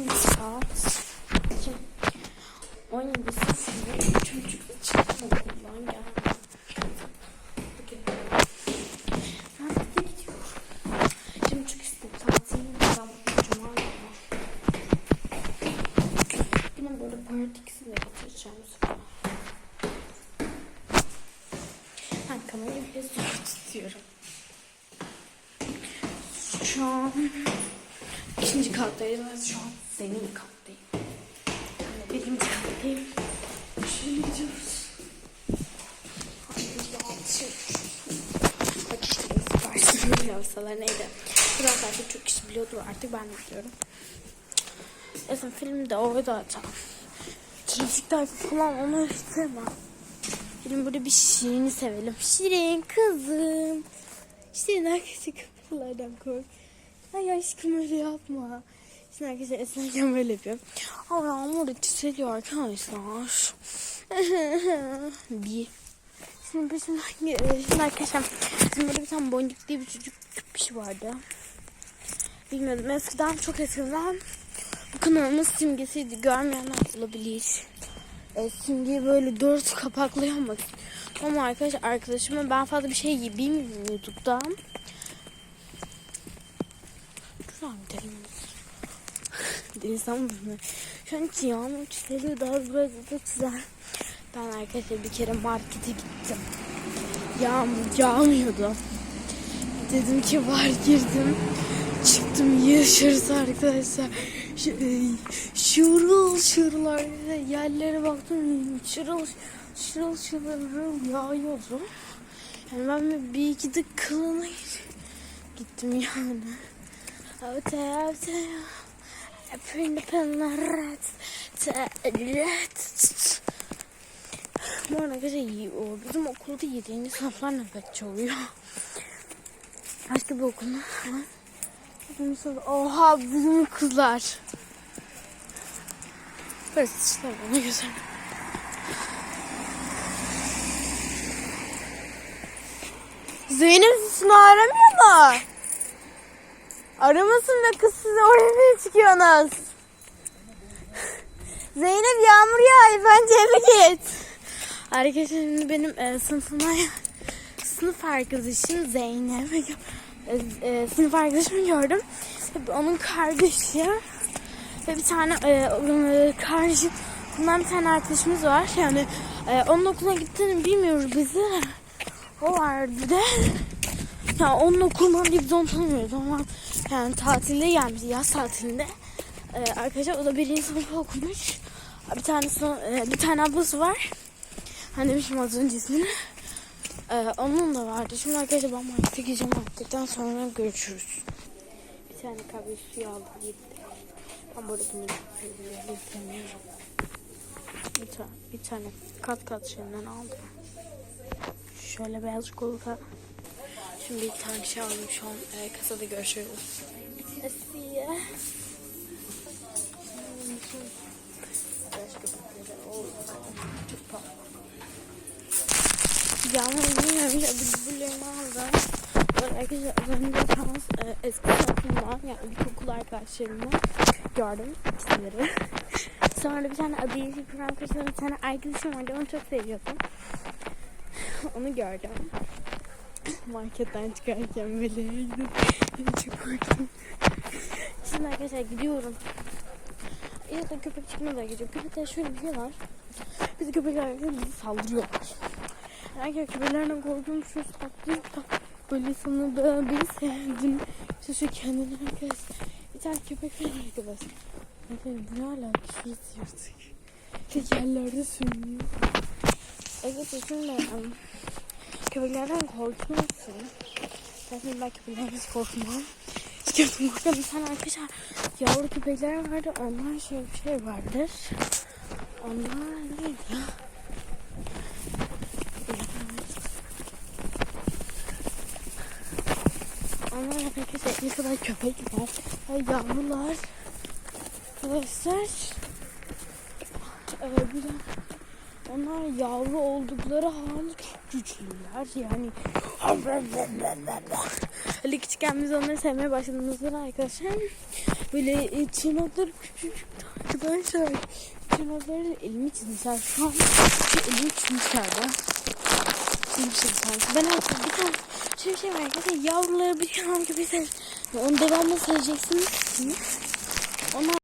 saat. Kim? 17 saat. Çocukla çıktım okuldan. Yine böyle partikisi de getireceğim bu sefer. Ben kamerayı biraz. Şu an ikinci kattayız şu an zemin kattayım. Yani birinci kattayım. Şöyle gidiyoruz. Bak işte siparişleri yapsalar neydi? Biraz artık çok kişi biliyordur artık ben biliyorum. Esin filmde orada açalım. Trafikte falan onu sevmem. Şimdi burada bir Şirin'i sevelim. Şirin kızım. Şirin arkadaşlar kapılardan kork. Ay aşkım öyle yapma. Şimdi arkadaşlar esnerken böyle yapıyorum. Ama yağmur çiseliyor arkadaşlar. bir. Şimdi bizim şimdi arkadaşlar bizim burada bir tane boncuk diye bir çocuk bir şey vardı. Bilmiyordum eskiden çok eskiden bu kanalımın simgesiydi. Görmeyenler olabilir. E, simgeyi böyle dört kapaklı Ama arkadaş arkadaşıma ben fazla bir şey bilmiyorum YouTube'dan. Güzel bir Denizden mı? Şu an yağmur çiseliyor daha böyle de güzel. Ben arkadaşlar bir kere markete gittim. Yağmur yağmıyordu. Dedim ki var girdim. Çıktım yaşarız arkadaşlar. Ş- e, Şırıl şırıl yerlere baktım. Şırıl şırıl şırıl yağıyordu. Yani ben bir iki de kılına gittim yani. Öte öte öpün Bu arada arkadaşlar o bizim okulda 7. sınıflar nöbetçi oluyor. Başka bir okulda. Bizim sınıf- Oha bizim kızlar. Böyle sıçlar bana güzel. Zeynep sesini aramıyor mu? Aramasın da kız size oraya çıkıyorsunuz? Zeynep yağmur yağıyor bence eve git. Arkadaşlar şimdi benim e, sınıfıma sınıf arkadaşım Zeynep. E, e, sınıf arkadaşımı gördüm. Onun kardeşi ve bir tane e, e, karşı bundan bir tane arkadaşımız var. Yani e, onun okula gittiğini bilmiyoruz bizi. O vardı de. Ya onun okulundan diye biz onu tanımıyoruz ama yani tatilde gelmiş yaz tatilinde. Ee, arkadaşlar o da birinci sınıf okumuş. Bir tane e, bir tane ablası var. Hani demişim az önce ismini. Ee, onun da vardı. Şimdi arkadaşlar ben markete gideceğim marketten sonra görüşürüz. Bir tane kahve suyu aldım gitti. Ben burada bunu istemiyorum. Bir tane, bir tane kat kat şeyden aldım. Şöyle beyaz çikolata. Şimdi bir tane şey aldım şu an e, kasada görüşürüz. Asiye. Yağmur bilmiyorum ya bir bullerini aldım. Böyle arkadaşlar az önce şans e, eski sınıfımdan yani ilkokul arkadaşlarımla gördüm ikisileri. Sonra bir tane adı Yeşil Kur'an bir tane arkadaşım vardı onu çok seviyordum. onu gördüm. Marketten çıkarken Meleğe gidip çok korktum. Şimdi arkadaşlar gidiyorum. Da köpek çıkmadan gidiyor. Köpekler şöyle bir şey var. Bizi köpekler bizi saldırıyorlar. Erkek köpeklerden korkuyormuşuz. Tatlıyım da böyle sana böyle beni sevdim. İşte şu kendini herkes. Bir tane köpek var arkadaşlar. Efendim bu ne alaka? Şurası yırtık. Tekerlerde sürünüyor. Evet şimdi köpeklerden korkmuyorsun. Zaten ben köpeklerden hiç korkmam. Çıkardım bakalım bir tane arkadaşlar yavru köpekler vardı. Onlar şey bir şey vardır. Onlar neydi? Onlar arkadaşlar ne kadar köpek var. Yavrular. Arkadaşlar. Ee, bir de onlar yavru oldukları halde güçlüler. Yani Öyle küçükken biz onları sevmeye başladığımızda arkadaşlar böyle e, tırnakları küçücük arkadaşlar. Tırnakları elimi çizmişler. Şu an elimi çizmişler de. Çizmişler sanki. Ben artık bir tane şöyle şey var arkadaşlar. Yavruları bir tane sev. Onu devamlı seveceksiniz. Onlar